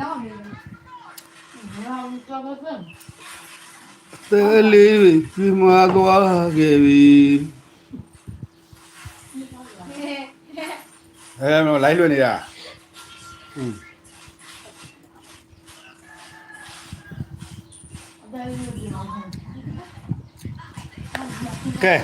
နောက်နေတယ်ငါတော့တော့တော့တဲလေးတွေပြမသွားခဲ့ပြီဟဲ့အဲမလို့လိုက်လွတ်နေတာอืม ဒါလေးဒီမှာ ကဲ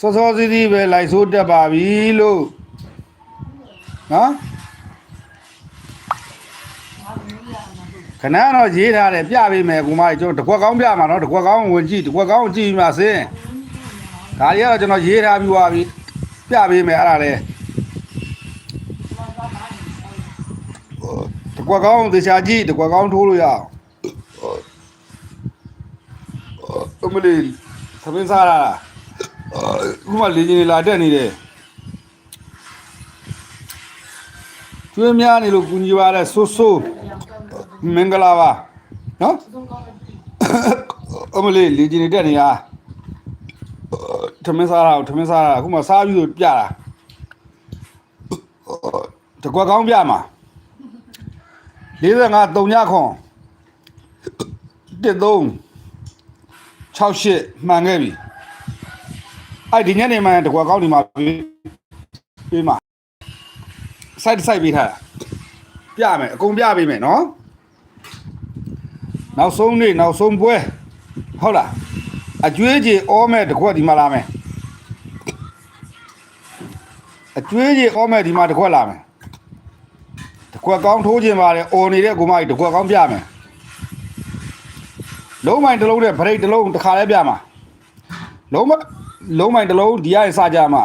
စောစီးပဲဒီညနေကတော့ဥထိုက်လိုက်ဆွတ်တက်ပါပြီနော်စောစောစီးစီးပဲလိုက်ဆွတ်တက်ပါပြီလို့နော်ခဏတော့ရေးထားတယ်ပြပေးမယ်ကူမကြီးကျွန်တော်တကွက်ကောင်းပြမှာနော်တကွက်ကောင်းဝင်ကြည့်တကွက်ကောင်းကြည့်ပြီးမှစင်းဒါတွေကတော့ကျွန်တော်ရေးထားပြီးသွားပြီပြပေးမယ်အဲ့ဒါလေတကွက်ကောင်းသေချာကြည့်တကွက်ကောင်းထိုးလို့ရအောင်အမလီသမင်းစားရတာ ခုမှလေကြီးလာတက်နေတယ်ကျွေးများနေလို့ကူညီပါတဲ့ဆိုးဆိုးမင်္ဂလာပါနော်အမလေးလေကြီးနေတက်နေတာထမင်းစားတာကိုထမင်းစားတာအခုမှစားပြီးတော့ပြတာတကွက်ကောင်းပြမှာ45 3ညခွန်13 68မှန်ခဲ့ပြီ အဲ့ဒီညနေမှတကွက်ကောင်းဒီမှာပြီးပြီးမှာ site site ပေးထားတာပြမယ်အကုန်ပြပေးမယ်နော်နောက်ဆုံးနေ့နောက်ဆုံးပွဲဟုတ်လားအကျွေးကြီးအောမဲ့တခွက်ဒီမှာလာမယ်အကျွေးကြီးအောမဲ့ဒီမှာတခွက်လာမယ်တခွက်ကောင်းထိုးခြင်းပါတယ်အော်နေတဲ့ကိုမကြီးတခွက်ကောင်းပြမယ်လုံးမိုင်တစ်လုံးနဲ့ဗရိတ်တစ်လုံးတစ်ခါလဲပြမှာလုံးမ လုံးမိုင်တစ်လုံးဒီရရင်စကြမှာ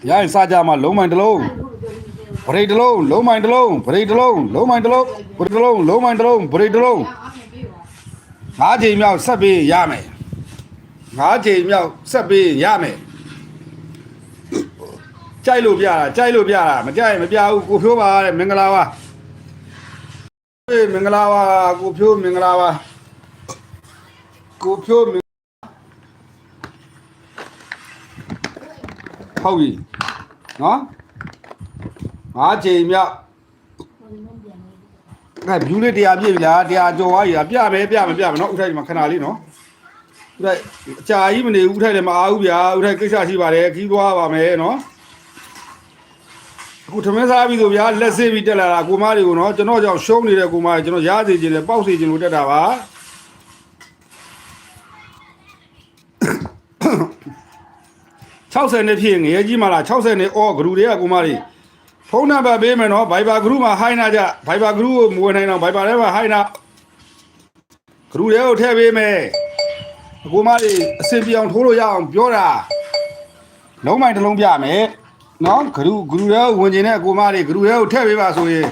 ဒီရရင်စကြမှာလုံးမိုင်တစ်လုံးဗရိတ်တစ်လုံးလုံးမိုင်တစ်လုံးဗရိတ်တစ်လုံးလုံးမိုင်တစ်လုံးဗရိတ်တစ်လုံးလုံးမိုင်တစ်လုံးဗရိတ်တစ်လုံးအားဖြင့်ပြေးပါငါးချိန်မြောက်ဆက်ပေးရမယ်ငါးချိန်မြောက်ဆက်ပေးရမယ်ကြိုက်လို့ပြတာကြိုက်လို့ပြတာမကြိုက်ရင်မပြဘူးကိုဖြိုးပါတဲ့မင်္ဂလာပါအေးမင်္ဂလာပါကိုဖြိုးမင်္ဂလာပါကိုဖြိုးမင် ဟုတ်ပြီနော်ငါးချိန်မြောက်အဲ့ဘျူးလေးတရားပြည့်ပြီလားတရားကြော်သွားပြီလားပြမယ်ပြမယ်ပြမယ်နော်ဥထိုက်ဒီမှာခဏလေးနော်ဥထိုက်အကြာကြီးမနေဘူးဥထိုက်လည်းမအားဘူးဗျာဥထိုက်ကိစ္စရှိပါတယ်ခီးသွားပါမယ်နော်အခုထမင်းစားပြီဆိုဗျာလက်စေးပြီးတက်လာတာကိုမတွေကိုနော်ကျွန်တော်ကြောင့်ရှုံးနေတဲ့ကိုမတွေကျွန်တော်ရားစေခြင်းနဲ့ပေါက်စေခြင်းလို့တက်တာပါ 60နဲ့ဖြစ်ငရေကြီးမှလား60နဲ့အော်ဂရူတွေကကိုမတွေဖုန်းနံပါတ်ပေးမယ်နော် Viber group မှာ hi နာကြ Viber group ကိုမဝင်နိုင်တော့ Viber ထဲမှာ hi နာ group ထဲကိုထည့်ပေးမယ်အကူမလေးအစင်ပြအောင်ထိုးလို့ရအောင်ပြောတာလုံးမိုင်တစ်လုံးပြမယ်နော် group group ထဲကိုဝင်ကျင်တဲ့အကူမလေး group ထဲကိုထည့်ပေးပါဆိုရင်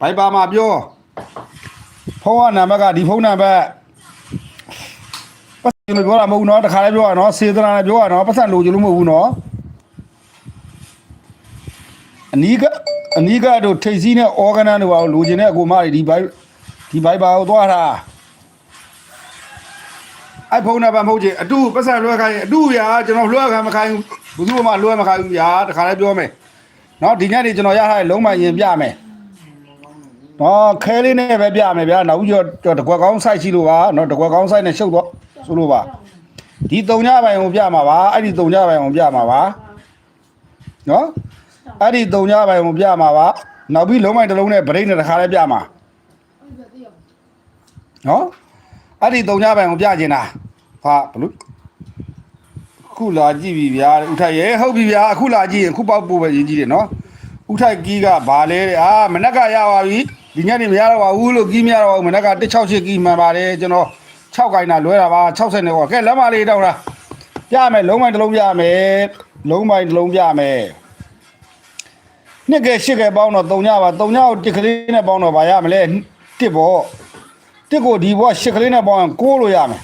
Viber မှာပြောဖုန်းကနံပါတ်ကဒီဖုန်းနံပါတ် ပတ်စံလို့ပြောတာမဟုတ်ဘူးနော်တခါလည်းပြောရနော်စေတနာနဲ့ပြောရနော်ပတ်စံလိုချင်လို့မဟုတ်ဘူးနော်အနီးကအနီးကတို့ထိတ်စီးနဲ့ organ တို့ပါလိုချင်တဲ့အကူမတွေဒီဘိုက်ဒီဘိုက်ပါကိုသွားတာအဲ့ဖုန်းနံပါတ်မဟုတ်ချင်အတူပတ်စံလွှဲခိုင်းရင်အတူဗျာကျွန်တော်လွှဲခံမခိုင်းဘူးဘယ်သူမှလွှဲမခိုင်းဘူးဗျာတခါလည်းပြောမယ်နော်ဒီညနေကျွန်တော်ရထားတဲ့လုံးမရင်ပြမယ်နော်ခဲလေးနဲ့ပဲပြမယ်ဗျာနောက်ပြီးတော့တကွက်ကောင်းဆိုင်ရှိလို့ပါနော်တကွက်ကောင်းဆိုင်နဲ့ရှုပ်တော့ ဆိုလို့ပါဒီတုံညပိုင်ကိုပြမှာပါအဲ့ဒီတုံညပိုင်ကိုပြမှာပါနော်အဲ့ဒီတုံညပိုင်းကိုပြမှာပါနောက်ပြီးလုံးမိုင်တစ်လုံးနဲ့ဗရိတ်နဲ့တစ်ခါလဲပြမှာအဲ့ဒါတည်းရောနော်အဲ့ဒီတုံညပိုင်းကိုပြကျင်တာဟာဘလို့ခုလာကြည့်ပြီဗျာဥထိုက်ရဲ့ဟုတ်ပြီဗျာအခုလာကြည့်ရင်ခုပေါက်ပို့ပဲရင်းကြည့်တယ်နော်ဥထိုက်ကီးကဘာလဲတဲ့အာမနက်ကရပါပြီဒီညနေမရတော့ပါဘူးလို့ကီးမရတော့ဘူးမနက်က168ကီးမှန်ပါတယ်ကျွန်တော် 6ကိုင်းတာလွဲတာပါ60နဲ့ဟောကဲလက်မလေးတောက်တာပြမယ်လုံးမိုင်တစ်လုံးပြမယ်လုံးမိုင်တစ်လုံးပြမယ်နှစ်ကဲရှစ်ကဲပေါင်းတော့၃ညပါ၃ညကိုတစ်ကလေးနဲ့ပေါင်းတော့ဗာရမလဲတစ်ပေါ့တစ်ကိုဒီဘွားရှစ်ကလေးနဲ့ပေါင်းရင်ကိုးလို့ရမယ်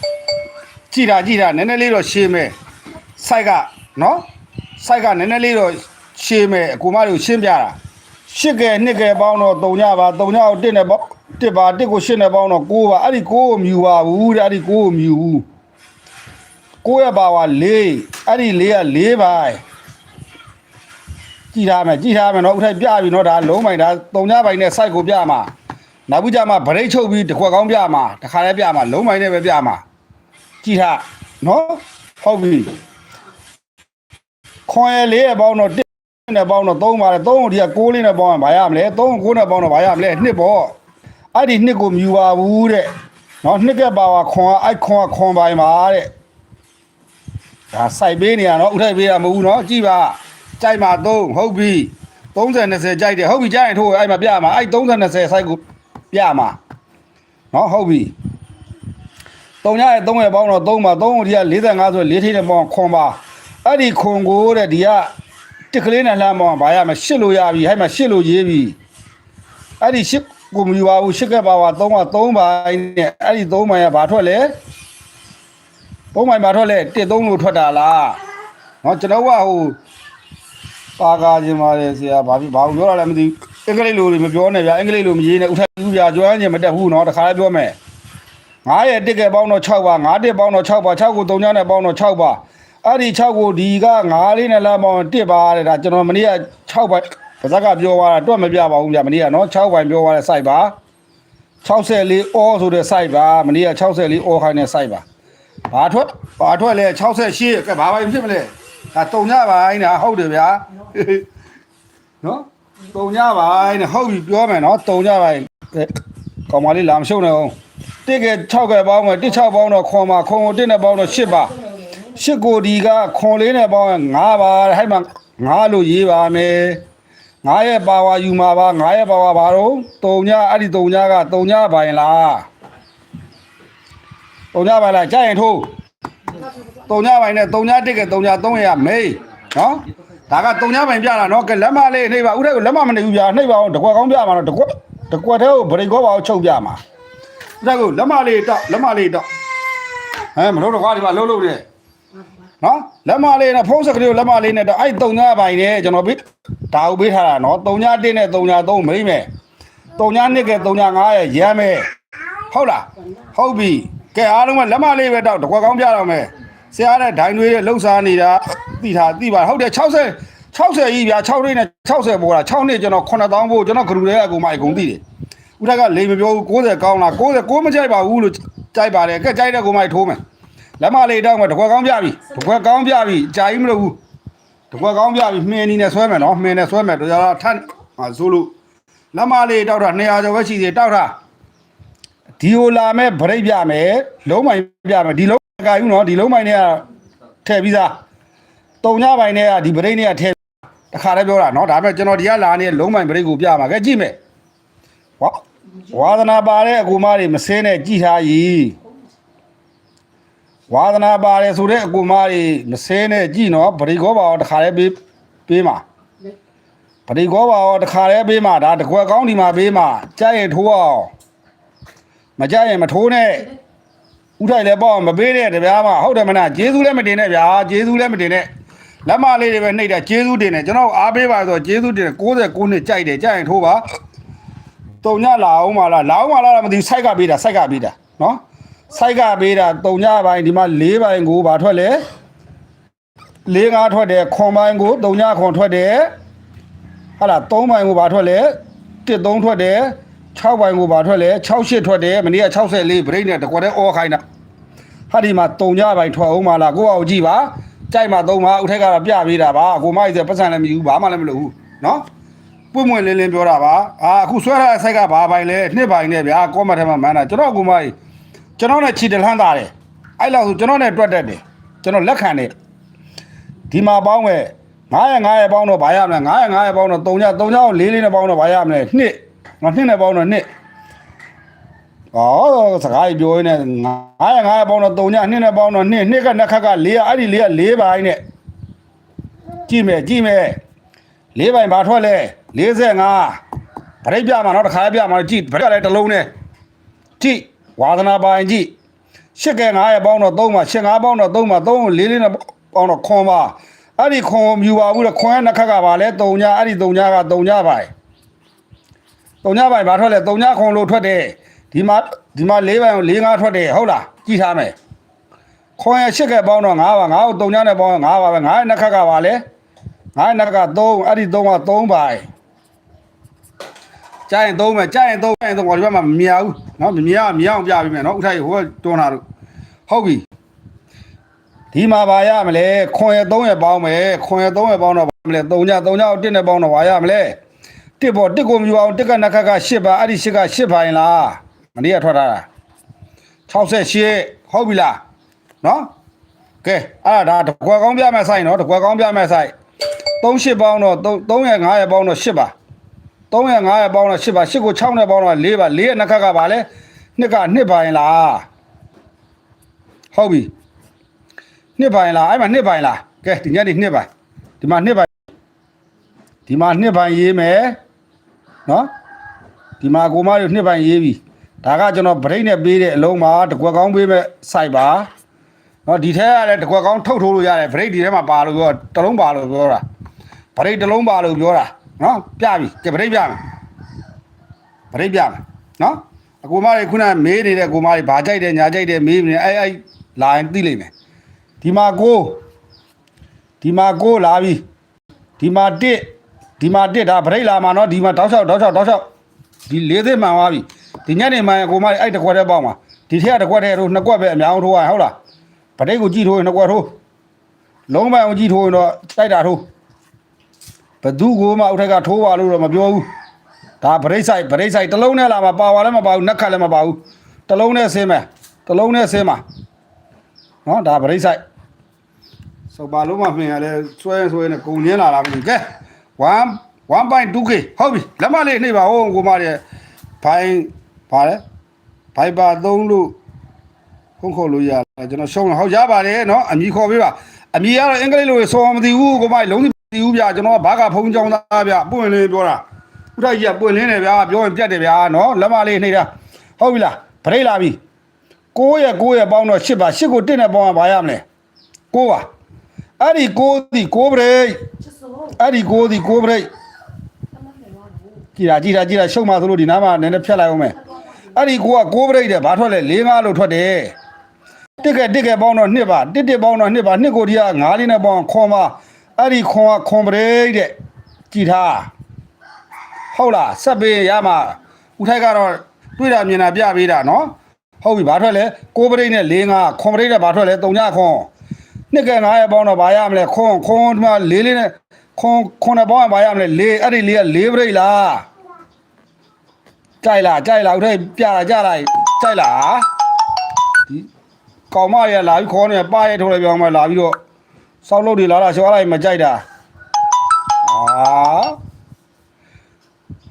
ကြည်တာကြည်တာနည်းနည်းလေးတော့ရှင်းမယ်စိုက်ကနော်စိုက်ကနည်းနည်းလေးတော့ရှင်းမယ်အကူမတွေကိုရှင်းပြတာရှစ်ကဲနှစ်ကဲပေါင်းတော့၃ညပါ၃ညကိုတစ်နဲ့ပေါင်း တစ်ပါတစ်ကိုရှစ်နဲ့ပေါင်းတော့ကိုးပါအဲ့ဒီကိုးကိုမြူပါဘူးတဲ့အဲ့ဒီကိုးကိုမြူဘူးကိုယ့်ရဲ့ပါဝါ၄အဲ့ဒီ၄က၄ပိုင်းကြည်ထားမယ်ကြည်ထားမယ်နော်ဥထိုက်ပြပြီနော်ဒါလုံးပိုင်ဒါတုံညပိုင်နဲ့ site ကိုပြမှာနောက်ဘူးကြမှာဗရိတ်ချုပ်ပြီးတစ်ခွက်ကောင်းပြမှာတစ်ခါလဲပြမှာလုံးပိုင်နဲ့ပဲပြမှာကြည်ထားနော်ဟုတ်ပြီခွန်ရလေးရဲ့ပေါင်းတော့တစ်နဲ့ပေါင်းတော့3ပါတယ်3ကိုဒီက6လေးနဲ့ပေါင်းရင်ဘာရမလဲ3ကို9နဲ့ပေါင်းတော့ဘာရမလဲနှစ်ပေါ့ အဲ့ဒီနှစ်ကိုမြူပါဘူးတဲ့နော်နှစ်ကပါဝါခွန်ကအဲ့ခွန်ကခွန်ပိုင်းပါတဲ့ဒါစိုက်ပေးနေရနော်ဥထိုက်ပေးတာမဟုတ်ဘူးနော်ကြည့်ပါကြိုက်မှာ3ဟုတ်ပြီ30 20ကြိုက်တယ်ဟုတ်ပြီကြိုက်ရင်ထိုးအဲ့မှာပြမှာအဲ့30 20စိုက်ကိုပြမှာနော်ဟုတ်ပြီ3ရရဲ့3ရဲ့ပေါင်းတော့3ပါ3ကိုဒီက45ဆို4ထိပ်နဲ့ပေါင်းခွန်ပါအဲ့ဒီခွန်ကိုတဲ့ဒီကတစ်ကလေးနဲ့လှမ်းပေါင်းဘာရမရှစ်လို့ရပြီဟဲ့မှာရှစ်လို့ရေးပြီအဲ့ဒီရှစ် ကိုမယူပါဘူးရှစ်ကပါပါ3က3ပိုင်းနဲ့အဲ့ဒီ3ပိုင်းကဘာထွက်လဲ ပုံမှန်မှာထွက်လဲတစ်သုံးလို့ထွက်တာလားเนาะကျွန်တော်ကဟိုပါကားခြင်းပါတယ်ဆရာဘာဖြစ်ဘာလို့ပြောရလဲမသိဘူးအင်္ဂလိပ်လိုတွေမပြောနဲ့ဗျာအင်္ဂလိပ်လိုမရေးနဲ့ဥထိုင်ဘူးဗျာကြွမ်းခြင်းမတက်ဘူးเนาะတခါလေးပြောမယ်9ရဲ့တစ်ကဲပေါင်းတော့6ပါ9တစ်ပေါင်းတော့6ပါ6ကို3ညနဲ့ပေါင်းတော့6ပါအဲ့ဒီ6ကိုဒီက9လေးနဲ့လာပေါင်း1ပါတဲ့ဒါကျွန်တော်မနေ့က6ပါ ဗဇက်ကပြောသွားတာတွက်မပြပါဘူးဗျမနေ့ကနော်6ဘိုင်ပြောသွားတဲ့ site ပါ64 all ဆိုတဲ့ site ပါမနေ့က64 all ခိုင်းတဲ့ site ပါဘာထွက်ဘာထွက်လဲ68ကဲဘာဘိုင်ဖြစ်မလဲဒါတုံညဘိုင်တာဟုတ်တယ်ဗျာနော်တုံညဘိုင်တဲ့ဟုတ်ပြီပြောမယ်နော်တုံညဘိုင်ကောင်မလေးလာမရှုံနဲ့အောင်တစ်ကဲ6ကဲပေါင်းမယ်တစ်6ပေါင်းတော့ခွန်ပါခွန်ကိုတစ်နဲ့ပေါင်းတော့10ပါ10ကိုဒီကခွန်လေးနဲ့ပေါင်းရင်9ပါဟဲ့မှာ9လို့ရေးပါမယ် 9ရဲ့ပါဝါယူမှာပါ9ရဲ့ပါဝါဘာတော့တုံညအဲ့ဒီတုံညကတုံညပိုင်းလားတုံညပိုင်းလားကြာရင်ထိုးတုံညပိုင်းနဲ့တုံညတစ်ကတုံည3ရမေးနော်ဒါကတုံညပိုင်းပြတာနော်ကဲလက်မလေးနှိပ်ပါဥတဲ့ကိုလက်မမနေဘူးဗျာနှိပ်ပါအောင်တကွက်ကောင်းပြမှာတော့တကွက်တကွက်တည်းကိုဗရိတ်ကောပါအောင်ချုပ်ပြမှာဥတဲ့ကိုလက်မလေးတော့လက်မလေးတော့ဟမ်မလို့တော့ကွာဒီမှာလှုပ်လှုပ်နေ နော်လက်မလေးနဲ့ဖုံးစကလေးကိုလက်မလေးနဲ့တော့အဲ့တုံညပိုင်းနဲ့ကျွန်တော်ပြီးဒါကိုပေးထားတာနော်တုံည1နဲ့တုံည3မိမ့်မယ်တုံည2ကတုံည5ရဲ့ရမ်းမယ်ဟုတ်လားဟုတ်ပြီကဲအားလုံးကလက်မလေးပဲတော့တကွက်ကောင်းပြတော့မယ်ဆရာတဲ့ဒိုင်းတွေလှုပ်ရှားနေတာသိတာသိပါဟုတ်တယ်60 60ကြီးဗျာ6နှစ်နဲ့60ပေါ်တာ6နှစ်ကျွန်တော်9000ဖို့ကျွန်တော်ဂရုတဲ့အကူမအကုန်သိတယ်ဥထက်ကလေမပြောဘူး90ကောင်းလား90ကိုမကြိုက်ပါဘူးလို့ကြိုက်ပါတယ်ကဲကြိုက်တဲ့ကူမထိုးမယ် လက်မလေးတောင်းမယ်တကွက်ကောင်းပြပြီတကွက်ကောင်းပြပြီအကြာကြီးမလို့ဘူးတကွက်ကောင်းပြပြီမှင်းနီနဲ့ဆွဲမယ်နော်မှင်းနဲ့ဆွဲမယ်တရားထပ်ဟာဆိုလို့လက်မလေးတောက်တာ200ကျော်ပဲရှိသေးတောက်တာဒီဟိုလာမဲ့ဗရိတ်ပြမယ်လုံးမိုင်ပြမယ်ဒီလုံးကယူနော်ဒီလုံးမိုင်နဲ့ထည့်ပြီးသားတုံညပိုင်းနဲ့ကဒီဗရိတ်နဲ့ကထည့်တခါတည်းပြောတာနော်ဒါပေမဲ့ကျွန်တော်ဒီကလာနေလုံးမိုင်ဗရိတ်ကိုပြမှာကဲကြည့်မယ်ဝါဝါသနာပါတဲ့အကူမတွေမစင်းနဲ့ကြည်ထားရည် ဝါသနာပါတယ်ဆိုတဲ့အကူမတွေမစင်းနဲ့ကြည်နော်ဗရိတ်ကောပါတော့တခါတည်းပေးပေးမှာဗရိတ်ကောပါတော့တခါတည်းပေးမှာဒါတကွက်ကောင်းဒီမှာပေးမှာကြိုက်ရင်ထိုးအောင်မကြိုက်ရင်မထိုးနဲ့ဥထိုက်လည်းပေါ့မပေးတဲ့တပြားမှာဟုတ်တယ်မလားဂျေဇူးလည်းမတင်နဲ့ဗျာဂျေဇူးလည်းမတင်နဲ့လက်မလေးတွေပဲနှိပ်တာဂျေဇူးတင်တယ်ကျွန်တော်အားပေးပါဆိုတော့ဂျေဇူးတင်တယ်69နှစ်ကြိုက်တယ်ကြိုက်ရင်ထိုးပါတုံညလာအောင်မလားလာအောင်မလားတော့မသိဘူးစိုက်ကပေးတာစိုက်ကပေးတာနော် စိုက်ကပေးတာတုံညပိုင်းဒီမှာ၄ပိုင်းကိုဘာထွက်လဲ၄၅ထွက်တယ်ခွန်ပိုင်းကိုတုံညခွန်ထွက်တယ်ဟာလား၃ပိုင်းကိုဘာထွက်လဲ၁၃ထွက်တယ်6ပိုင်းကိုဘာထွက်လဲ6 8ထွက်တယ်မနေ့က64ဗရိတ်နဲ့တကွက်တည်းအော်ခိုင်းတာဟာဒီမှာတုံညပိုင်းထွက်အောင်မလားကိုယ့်အောင်ကြည့်ပါကြိုက်မှာသုံးပါဥထက်ကတော့ပြပေးတာပါကိုမကြီးစပတ်စံလည်းမယူဘူးဘာမှလည်းမလုပ်ဘူးနော်ပွင့်ပွင့်လင်းလင်းပြောတာပါအာအခုဆွဲထားတဲ့ဆိုက်ကဘာပိုင်လဲနှစ်ပိုင်နဲ့ဗျာကောမတ်ထဲမှာမန်းတာကျွန်တော်ကမကြီး ကျွန်တော်နဲ့ခြေတလှမ်းသားတယ်အဲ့လောက်ဆိုကျွန်တော်နဲ့တွက်တတ်တယ်ကျွန်တော်လက်ခံတယ်ဒီမှာပေါင်းမဲ့900 900ပေါင်းတော့ဘာရမလဲ900 900ပေါင်းတော့3ည3ညကို4လေးနဲ့ပေါင်းတော့ဘာရမလဲနှစ်ငါနှစ်နဲ့ပေါင်းတော့နှစ်အော်စကားကြီးပြောရင်းနဲ့900 900ပေါင်းတော့3ညနှစ်နဲ့ပေါင်းတော့နှစ်နှစ်ကနှစ်ခက်က4အဲ့ဒီ4က4ပိုင်းနဲ့ကြည့်မယ်ကြည့်မယ်လေးပိုင်ဘာထွက်လဲ45ဗရိတ်ပြမှာတော့တစ်ခါပြမှာကြည့်ဗရိတ်ကလည်းတစ်လုံးနဲ့ကြည့် ဝါသနာပိုင်ကြည့်ရှစ်ကဲ900ပေါင်းတော့3ပါရှစ်9ပေါင်းတော့3ပါ3ကိုလေးလေးနဲ့ပေါင်းတော့ခွန်ပါအဲ့ဒီခွန်ကိုမြူပါဘူးလေခွန်ရဲ့နှစ်ခက်ကပါလဲ3ညအဲ့ဒီ3ညက3ညပိုင်3ညပိုင်ဘာထွက်လဲ3ညခွန်လို့ထွက်တယ်ဒီမှာဒီမှာ၄ပိုင်ကို၄၅ထွက်တယ်ဟုတ်လားကြည့်ထားမယ်ခွန်ရရှစ်ကဲပေါင်းတော့9ပါ9ကို3ညနဲ့ပေါင်း9ပါပဲ9ရဲ့နှစ်ခက်ကပါလေ9ရဲ့နှစ်ခက်က3အဲ့ဒီ3က3ပါ ကြာရင်သုံးမယ်ကြာရင်သုံးမယ်သုံးဟောဒီဘက်မှာမမြဘူးနော်မမြမမြအောင်ပြပေးမယ်နော်ဥထိုက်ဟိုကတွန်းလာလို့ဟုတ်ပြီဒီမှာပါရမလဲခွန်ရ3ရပေါင်းမယ်ခွန်ရ3ရပေါင်းတော့ပါမလဲ3ည3ညကို1နဲ့ပေါင်းတော့ပါရမလဲတစ်ပေါ်တစ်ကိုမြူအောင်တစ်ကနှစ်ခါက8ပါအဲ့ဒီ8က8ပါရင်လားမနေ့ကထွက်ထားတာ68ဟုတ်ပြီလားနော်ကဲအဲ့ဒါဒါတကွယ်ကောင်းပြမဲ့ဆိုင်နော်တကွယ်ကောင်းပြမဲ့ဆိုင်3 8ပေါင်းတော့3 300 500ပေါင်းတော့8ပါ 3ရ9ရပေါင်းတော့8ပါ8ကို6နဲ့ပေါင်းတော့4ပါ4ရဲ့နှစ်ခက်ကပါလဲနှစ်ကနှစ်ပါရင်လားဟုတ်ပြီနှစ်ပါရင်လားအဲ့မှာနှစ်ပါရင်လားကဲဒီညနေနှစ်ပါဒီမှာနှစ်ပါဒီမှာနှစ်ပါရေးမယ်နော်ဒီမှာကိုမတို့နှစ်ပါရေးပြီဒါကကျွန်တော်ဗရိတ်နဲ့ပေးတဲ့အလုံးမှာတကွက်ကောင်းပေးမဲ့စိုက်ပါနော်ဒီထဲကလည်းတစ်ခွက်ကောင်းထုတ်ထိုးလို့ရတယ်ဗရိတ်ဒီထဲမှာပါလို့ပြောတစ်လုံးပါလို့ပြောတာဗရိတ်တစ်လုံးပါလို့ပြောတာ နော်ပြပြီကဲဗရိတ်ပြမယ်ဗရိတ်ပြမယ်နော်အကူမတွေခုနမေးနေတဲ့ကိုမတွေဘာကြိုက်တယ်ညာကြိုက်တယ်မေးနေအဲ့အဲ့လာရင်သိလိမ့်မယ်ဒီမှာကိုဒီမှာကိုလာပြီဒီမှာတစ်ဒီမှာတစ်ဒါဗရိတ်လာမှာနော်ဒီမှာတောက်လျှောက်တောက်လျှောက်တောက်လျှောက်ဒီလေးသိမှန်သွားပြီဒီညနေမှန်ကိုမတွေအဲ့တစ်ခွက်တည်းပေါက်မှာဒီထက်ကတစ်ခွက်တည်းတို့နှစ်ခွက်ပဲအများအောင်ထိုးရရင်ဟုတ်လားပဋိတ်ကိုကြည့်ထိုးရင်တော့ကွက်ထိုးလုံးပိုင်ကိုကြည့်ထိုးရင်တော့တိုက်တာထိုး ဘသူကိုမှအောက်ထက်ကထိုးပါလို့တော့မပြောဘူးဒါပဋိတ်ဆိုင်ပဋိတ်ဆိုင်တစ်လုံးနဲ့လာမှာပါဝါလည်းမပါဘူးနက်ခတ်လည်းမပါဘူးတစ်လုံးနဲ့ဆင်းမယ်တစ်လုံးနဲ့ဆင်းမှာနော်ဒါပဋိတ်ဆိုင်ဆိုပါလို့မှပြင်ရလဲဆွဲရင်ဆွဲနေကုန်ရင်းလာတာမသိဘူးကဲ1 1.2k ဟုတ်ပြီလက်မလေးနှိပ်ပါဦးကိုမရဲ့ဘိုင်းပါလေဘိုင်ပါ3လို့ ခုံခေါ်လို့ရတယ်ကျွန်တော်ရှုံးတော့ဟောက်ရပါတယ်เนาะအမီခေါ်ပေးပါအမီကတော့အင်္ဂလိပ်လိုစောမသိဘူးကိုမလုံးမ သိဘူးဗျာကျွန်တော်ကဘာကဖုံးချောင်းသားဗျာပွင့်လင်းပြောတာဥထကြီးကပွင့်လင်းတယ်ဗျာပြောရင်ပြတ်တယ်ဗျာနော်လက်မလေးနှိမ့်တာဟုတ်ပြီလားဗရိတ်လာပြီ6ရက်6ရက်ပေါင်းတော့8ပါ8ကို1နဲ့ပေါင်းရပါရမလဲ6ပါအဲ့ဒီ6ဒီ6ဗရိတ်အဲ့ဒီ6ဒီ6ဗရိတ်ကြည်တာကြည်တာကြည်တာရှုံမှဆိုလို့ဒီနားမှာနည်းနည်းဖြတ်လိုက်အောင်မယ်အဲ့ဒီကိုကကိုးပရိတ်တယ်ဘာထွက်လဲ၄၅လို့ထွက်တယ်တစ်ကဲတစ်ကဲပေါင်းတော့နှစ်ပါတစ်တစ်ပေါင်းတော့နှစ်ပါနှစ်ကိုဒီက၅လေးနဲ့ပေါင်းခေါ်မှာ အဲ့ဒီခွန်ကခွန်ဗရိတ်တဲ့ကြည်ထားဟုတ်လားဆက်ပေးရမှာဦးထိုက်ကတော့တွေ့တာမြင်တာပြပေးတာနော်ဟုတ်ပြီဘာထွက်လဲ6ဗရိတ်နဲ့4 5ခွန်ဗရိတ်နဲ့ဘာထွက်လဲ3ညခွန်နှစ်ကဲ9ရဲ့ပေါင်းတော့ဘာရမလဲခွန်ခွန်ဒီမှာ4လေးနဲ့ခွန်ခွန်နဲ့ပေါင်းရင်ဘာရမလဲ4အဲ့ဒီ4က4ဗရိတ်လားကြိုက်လားကြိုက်လားဦးထိပ်ပြတာကြလိုက်ကြိုက်လားဒီကောင်မရလာပြီးခေါ်နေပါရဲထိုးလိုက်ပြောင်းမှလာပြီးတော့ စောက်လို့တွေလာတာရှောလိုက်မကြိုက်တာအာ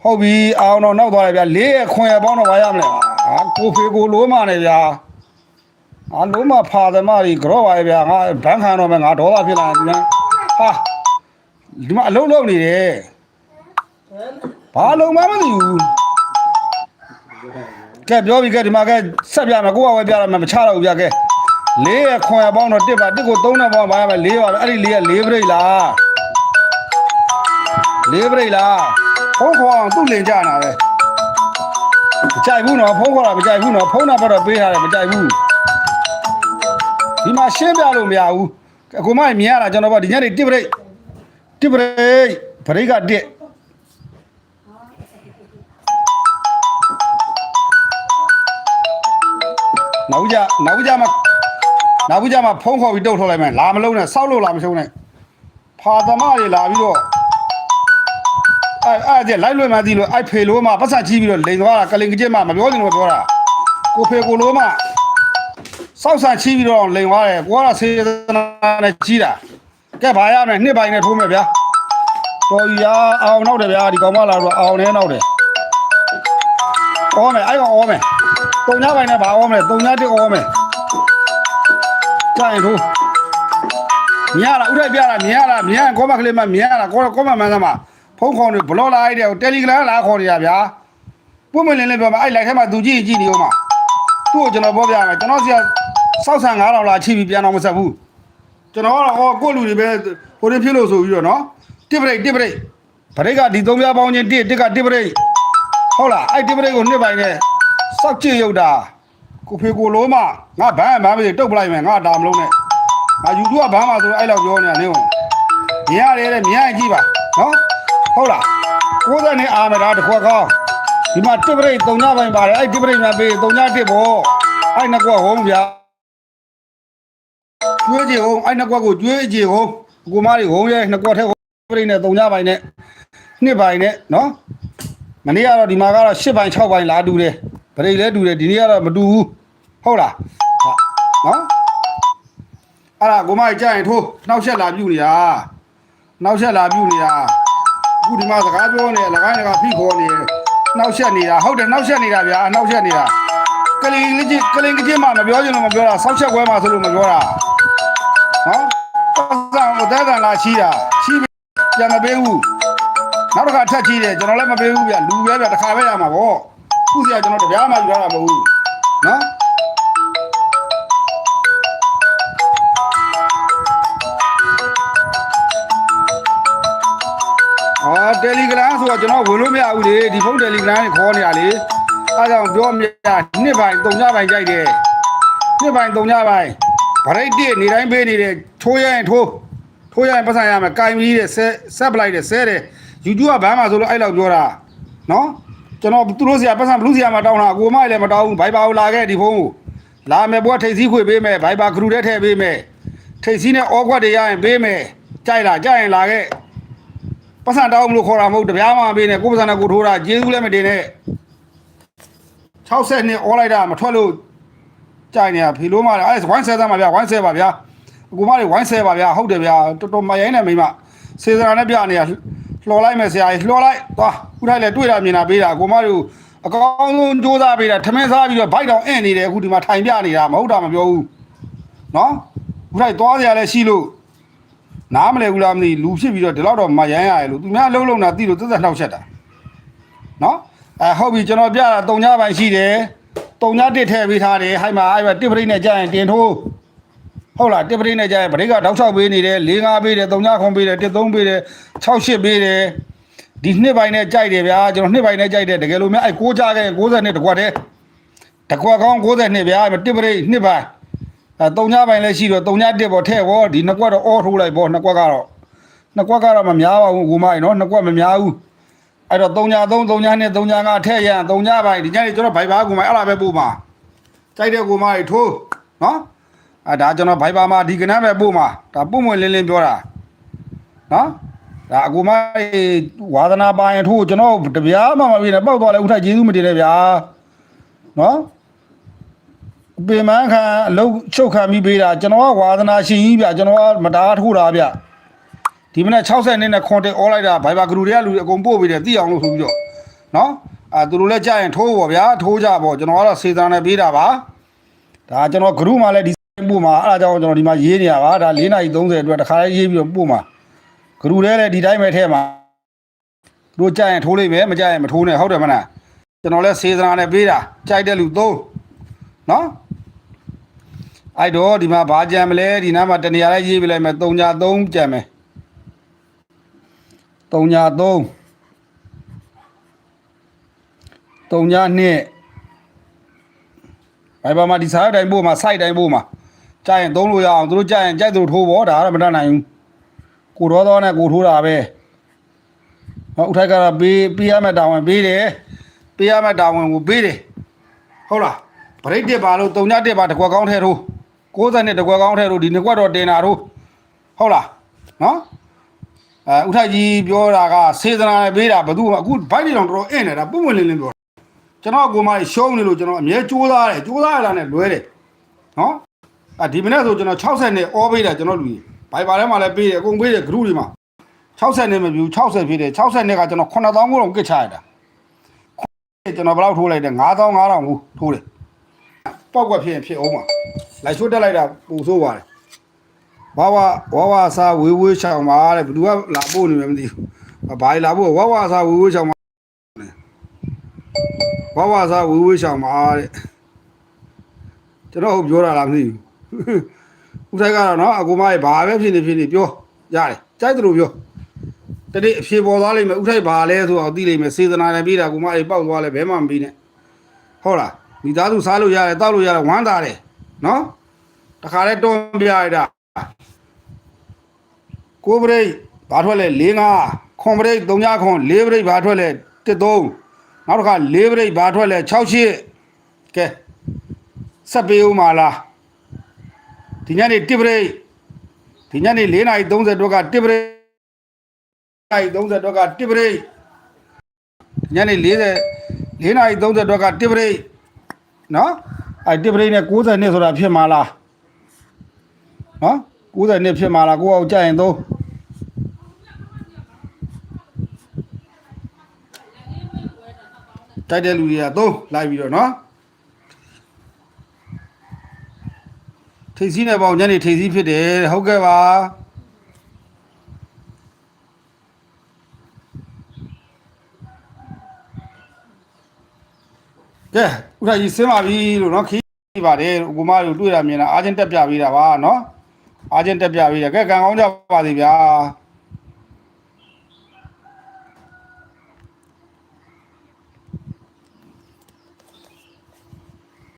ဟုတ်ပြီအောင်တော့နောက်သွားတယ်ဗျာလေးရခွန်ရပေါင်းတော့မရမလဲအာကိုဖေကိုလိုးမနေဗျာအာလိုးမဖာသမารီကြော့ပါရဲ့ဗျာငါဘန်းခံတော့မယ်ငါဒေါသဖြစ်လာတယ်ဗျာဟာဒီမှာအလုံးလုံးနေတယ်ဘာလုံးမမသိဘူးကဲပြောပြီကဲဒီမှာကဲဆက်ပြမယ်ကိုကဝဲပြရမယ်မချတော့ဘူးဗျာကဲ လေးရခွန်ရပေါင်းတော့တစ်ပါတစ်ကိုသုံးနဲ့ပေါင်းပါရမယ်လေးပါပဲအဲ့ဒီလေးကလေးပရိတ်လားလေးပရိတ်လားဖုံးခေါ်အောင်သူ့လင်ကြနာပဲမကြိုက်ဘူးနော်ဖုံးခေါ်တာမကြိုက်ဘူးနော်ဖုံးတာဘက်တော့ပေးထားတယ်မကြိုက်ဘူးဒီမှာရှင်းပြလို့မရဘူးအကူမမြင်ရတာကျွန်တော်ကဒီညနေတစ်ပရိတ်တစ်ပရိတ်ပရိတ်ကတစ်နောက်ကြနောက်ကြမှာ နောက်ကြမှာဖုံးခေါ်ပြီးတုတ်ထုတ်လိုက်မယ်လာမလုံးနဲ့စောက်လို့လာမရှုံးနဲ့ဖာသမားတွေလာပြီးတော့အဲ့အဲ့ကျလိုက်လွယ်မှသိလို့အဲ့ဖေလို့မှပတ်စံကြီးပြီးတော့လိန်သွားတာကလင်ကကျစ်မှမပြောချင်လို့မပြောတာကိုဖေကိုလို့မှစောက်ဆန်ချီးပြီးတော့လိန်သွားတယ်ကိုကစေတနာနဲ့ကြီးတာကဲဘာရမလဲနှစ်ပိုင်းနဲ့ထိုးမယ်ဗျာတော်ကြီးရာအောင်နောက်တယ်ဗျာဒီကောင်မလာတော့အောင်နေနောက်တယ်အော်မယ်အဲ့ကောင်အော်မယ်တုံညပိုင်းနဲ့ဘာအော်မလဲတုံညတစ်အော်မယ် ကြိုင်ထိုးမြင်ရလားဥထိုက်ပြတာမြင်ရလားမြင်ရကောမကလေးမမြင်ရလားကောကောမမန်းသမားဖုန်းခေါ်နေဘလော့လာလိုက်တယ်တယ်လီဂရမ်လာခေါ်နေရဗျာပွင့်မလင်းလေးပြောမှာအဲ့လိုက်ထဲမှာသူကြည့်ကြည့်နေဦးမှာသူ့ကိုကျွန်တော်ပြောပြမယ်ကျွန်တော်စီကစောက်ဆန်9000လာချိပြီးပြန်တော့မဆက်ဘူးကျွန်တော်ကတော့ဟောကိုယ့်လူတွေပဲဟိုတင်ဖြစ်လို့ဆိုပြီးတော့နော်တစ်ပရိတ်တစ်ပရိတ်ပရိတ်ကဒီသုံးပြားပေါင်းချင်းတစ်တစ်ကတစ်ပရိတ်ဟုတ်လားအဲ့တစ်ပရိတ်ကိုနှစ်ပိုင်းနဲ့စောက်ကြည့်ရုပ်တာ ကိုဖေကိုလုံးမငါဘန်းဘန်းမေးတုတ်ပလိုက်မယ်ငါဒါမလုံးနဲ့ငါယူတူကဘန်းမှာဆိုတော့အဲ့လောက်ပြောနေတာနင်းကိုမြင်ရတယ်တဲ့မြင်ရင်ကြည့်ပါနော်ဟုတ်လား60နဲ့အာမဒါတခွက်ကောင်းဒီမှာတစ်ပရိတ်3ညပိုင်းပါတယ်အဲ့တစ်ပရိတ်မှာပေး3ညတစ်ပေါ့အဲ့နှစ်ကွက်ဟောင်းဗျာကျွေးကြည့်ဟောင်းအဲ့နှစ်ကွက်ကိုကျွေးကြည့်ဟောင်းကိုမလေးဟောင်းရဲ့နှစ်ကွက်ထဲပရိတ်နဲ့3ညပိုင်းနဲ့နှစ်ပိုင်းနဲ့နော်မနေ့ကတော့ဒီမှာကတော့10ပိုင်း6ပိုင်းလာတူတယ် ပရိတ်လည်းတူတယ်ဒီနေ့ကတော့မတူဘူးဟုတ်လားနော်အဲ့ဒါကိုမကြီးကြရင်ထိုးနှောက်ရက်လာပြုတ်နေတာနှောက်ရက်လာပြုတ်နေတာအခုဒီမှာစကားပြောနေလကိုင်းလကဖိခေါ်နေနှောက်ရက်နေတာဟုတ်တယ်နှောက်ရက်နေတာဗျာနှောက်ရက်နေတာကလင်လေးချင်းကလင်ကချင်းမှမပြောချင်လို့မပြောတာဆောက်ချက်ခွဲမှဆိုလို့မပြောတာနော်ပတ်စံကိုတဲတန်လာချီးတာချီးပြန်မပေးဘူးနောက်တစ်ခါထက်ချီးတယ်ကျွန်တော်လည်းမပေးဘူးဗျလူပဲဗျတစ်ခါပဲရမှာပေါ့ ခုစီကကျွန်တော်တပြားမှယူရတာမဟုတ်ဘူးနော်အော် Telegram ဆိုတော့ကျွန်တော်ဝင်လို့မရဘူးလေဒီဖုန်း Telegram ကိုခေါ်နေရလေအဲဒါကြောင့်ပြောမြနှစ်ပိုင်း၃ညပိုင်းကြိုက်တယ်နှစ်ပိုင်း၃ညပိုင်းဗရိတ်တစ်နေတိုင်းပေးနေတယ်ထိုးရရင်ထိုးထိုးရရင်ပတ်ဆိုင်ရမယ်ကင်ပြီးတယ်ဆက်ဆက်ပလိုက်တယ်ဆဲတယ် YouTube ကဘန်းမှာဆိုလို့အဲ့လောက်ပြောတာနော် ကျွန်တော်သူတို့ဆရာပတ်ဆိုင်ဘလူးဆရာမတောင်းတာအကိုမလည်းမတောင်းဘူးဘိုင်ဘာကိုလာခဲ့ဒီဖုန်းကိုလာမယ်ဘွားထိတ်စည်းခွေပေးမယ်ဘိုင်ဘာခရူတဲ့ထည့်ပေးမယ်ထိတ်စည်းနဲ့အောခွက်တွေရရင်ပေးမယ်ကြိုက်လားကြိုက်ရင်လာခဲ့ပတ်စံတောင်းမလို့ခေါ်တာမဟုတ်တပြားမှမပေးနဲ့ကိုယ်ပတ်စံနဲ့ကိုထိုးတာကျေးဇူးလည်းမတင်နဲ့60နှစ်အော်လိုက်တာမထွက်လို့ကြိုင်နေတာဖီလိုမှလည်းအဲဝိုင်းဆဲသားမှာဗျာဝိုင်းဆဲပါဗျာအကူမတွေဝိုင်းဆဲပါဗျာဟုတ်တယ်ဗျာတော်တော်မရိုင်းနဲ့မိမစေစရာနဲ့ပြနေတာ လှော်လိုက်မယ်ဆရာကြီးလှော်လိုက်သွားခုထိုက်လည်းတွေ့တာမြင်တာပေးတာအကူမတို့အကောင်းဆုံးစူးစမ်းပေးတာထမင်းစားပြီးတော့ဘိုက်တောင်အင့်နေတယ်အခုဒီမှာထိုင်ပြနေတာမဟုတ်တာမပြောဘူးနော်ခုထိုက်သွားစရာလည်းရှိလို့နားမလဲဘူးလားမသိလူဖြစ်ပြီးတော့ဒီလောက်တော့မရမ်းရရလို့သူများအလုံးလုံးတာသိလို့သက်သက်နှောက်ချက်တာနော်အဲဟုတ်ပြီကျွန်တော်ပြတာတုံညပိုင်းရှိတယ်တုံညတစ်ထည့်ပေးထားတယ်ဟိုက်မှာအဲ့မှာတစ်ပရိတ်နဲ့ကြာရင်တင်ထိုး ဟုတ်လားတစ်ပရိတ်နဲ့ကြာရင်ပရိတ်ကတောက်ချောက်ပေးနေတယ်၄၅ပေးတယ်တုံညခွန်ပေးတယ်တစ်သုံးပေးတယ်၆၈ပေးတယ်ဒီနှစ်ပိုင်းနဲ့ကြိုက်တယ်ဗျာကျွန်တော်နှစ်ပိုင်းနဲ့ကြိုက်တယ်တကယ်လို့များအဲ့ကိုးကြခဲ့60နှစ်တကွက်တည်းတကွက်ကောင်း60နှစ်ဗျာတစ်ပရိတ်နှစ်ပိုင်းအဲတုံညပိုင်းလည်းရှိတော့တုံညတစ်ပေါ်ထဲ့ဘောဒီနှစ်ကွက်တော့အော်ထိုးလိုက်ဘောနှစ်ကွက်ကတော့နှစ်ကွက်ကတော့မများပါဘူးကိုမိုင်းနော်နှစ်ကွက်မများဘူးအဲ့တော့တုံည3တုံည2တုံည5ထဲ့ရန်တုံညပိုင်းဒီညနေကျွန်တော်ဘိုင်ဘာကိုမိုင်းအဲ့လားပဲပို့မှာကြိုက်တဲ့ကိုမိုင်းထိုးနော် အဲဒါကျွန်တော်ဘိုင်ဘာမှာဒီကနန်းပဲပို့မှာဒါပုံမွင်လင်းလင်းပြောတာနော်ဒါအကူမိုင်းဝါသနာပိုင်းထိုးကျွန်တော်တပြားမှမပြည့်နဲ့ပောက်သွားလဲဥထိုက်ကျေးဇူးမတင်နဲ့ဗျာနော်ပင်မခံအလုတ်ချုပ်ခံပြီးပေးတာကျွန်တော်ကဝါသနာရှင်ကြီးဗျကျွန်တော်ကမတားထိုးတာဗျဒီမနေ့60နှစ်နဲ့ခွန်တက်အော်လိုက်တာဘိုင်ဘာဂရူတွေကလူတွေအကုန်ပို့ပေးတယ်သိအောင်လို့ဆိုပြီးတော့နော်အဲသူတို့လည်းကြာရင်ထိုးပါဗျာထိုးကြပေါ့ကျွန်တော်ကတော့စေတနာနဲ့ပေးတာပါဒါကျွန်တော်ဂရုမှလည်းဒီ ပို့မှာအဲ့ဒါကြောင့်ကျွန်တော်ဒီမှာရေးနေရပါဒါ4နာရီ30အတွက်တစ်ခါလေးရေးပြီးတော့ပို့မှာဂရုတွေလည်းဒီတိုင်းပဲထဲမှာသူတို့ကြာရင်ထိုးလိုက်မယ်မကြာရင်မထိုးနဲ့ဟုတ်တယ်မလားကျွန်တော်လည်းစေတနာနဲ့ပေးတာကြိုက်တဲ့လူသုံးနော်အဲ့တော့ဒီမှာဘာကြံမလဲဒီနားမှာတနေရာလေးရေးပြလိုက်မယ်3ညာ3ကြံမယ်3ညာ3 3ညာ2ဘိုင်ဘာမှာဒီစားတိုင်းပို့မှာ site တိုင်းပို့မှာ ကြာရင်သုံးလို့ရအောင်သူတို့ကြာရင်ကြိုက်သူထိုးပေါ့ဒါကတော့မတတ်နိုင်ဘူးကိုတော်တော်နဲ့ကိုထိုးတာပဲဟောဥထိုက်ကတော့ပေးပေးရမယ့်တာဝန်ပေးတယ်ပေးရမယ့်တာဝန်ကိုပေးတယ်ဟုတ်လားဗရိတ်တစ်ပါလို့3ညတစ်ပါတစ်ခွက်ကောင်းထဲထိုး60နဲ့တကွက်ကောင်းထဲတို့ဒီနှစ်ကွက်တော့တင်တာတို့ဟုတ်လားနော်အဲဥထိုက်ကြီးပြောတာကစေတနာနဲ့ပေးတာဘသူမှအခုဘိုက်တွေတော့တော်တော်အင်းနေတာပုံဝင်လင်းလင်းပြောတာကျွန်တော်ကိုမလေးရှုံးနေလို့ကျွန်တော်အမြဲကြိုးစားတယ်ကြိုးစားရတာနဲ့လွဲတယ်နော် အဲဒီမနေ့ဆိုကျွန်တော်60နဲ့အောပေးတာကျွန်တော်လူကြီးဘိုက်ပါထဲမှာလည်းပေးတယ်အကုန်ပေးတယ်ဂရုတွေမှာ60နဲ့မပြူ60ဖြစ်တယ်60နဲ့ကကျွန်တော်9000ကိုတော့ကစ်ချရတာကျွန်တော်ဘယ်လောက်ထိုးလိုက်တယ်9000 9000ကိုထိုးတယ်ပောက်ကွက်ဖြစ်ရင်ဖြစ်အောင်ပါလိုက်ချိုးတက်လိုက်တာပူဆိုးပါတယ်ဝါဝဝါဝစားဝေးဝေးချောင်းပါတဲ့ဘယ်သူကလာပို့နေမှမသိဘူးဘာလာပို့ဝါဝစားဝေးဝေးချောင်းပါဝါဝစားဝေးဝေးချောင်းပါတဲ့ကျွန်တော်ဟုတ်ပြောတာလားမသိဘူး ဥထိုက်ကတော့နော်အကူမရဲ့ဘာပဲဖြစ်နေဖြစ်နေပြောရတယ်ကြိုက်တယ်လို့ပြောတတိအဖြေပေါ်သွားလိမ့်မယ်ဥထိုက်ဘာလဲဆိုအောင်သိလိမ့်မယ်စေတနာနဲ့ပြီးတာကူမအေးပေါက်သွားလဲဘဲမှမပြီးနဲ့ဟုတ်လားမိသားစုစားလို့ရတယ်တောက်လို့ရတယ်ဝမ်းသာတယ်နော်တခါလဲတွန်းပြရတာကိုပရိတ်ဘာထွက်လဲ၄၅ခွန်ပရိတ်၃ညခွန်၄ပရိတ်ဘာထွက်လဲ1 3နောက်တစ်ခါ၄ပရိတ်ဘာထွက်လဲ6 8ကဲဆက်ပေးဦးမလား ဒီညနေ1ပရိတ်ဒီညနေ4နာရီ30အတွက်က1ပရိတ်4နာရီ30အတွက်က1ပရိတ်ညနေ40 4နာရီ30အတွက်က1ပရိတ်နော်အဲ1ပရိတ်နဲ့90နှစ်ဆိုတာဖြစ်မှာလားနော်90နှစ်ဖြစ်မှာလားကိုယ့်အောင်ကြရင်သုံးတိုက်တဲ့လူတွေကသုံးလိုက်ပြီးတော့နော် ထိပ်စီးနဲ့ပေါင်းညနေထိပ်စီးဖြစ်တယ်ဟုတ်ကဲ့ပါကဲဥထာကြီးဆင်းပါပြီလို့နော်ခီးပါတယ်ကိုမတို့တွေ့တာမြင်တာအားချင်းတက်ပြပေးတာပါနော်အားချင်းတက်ပြပေးတာကဲကံကောင်းကြပါစေဗျာ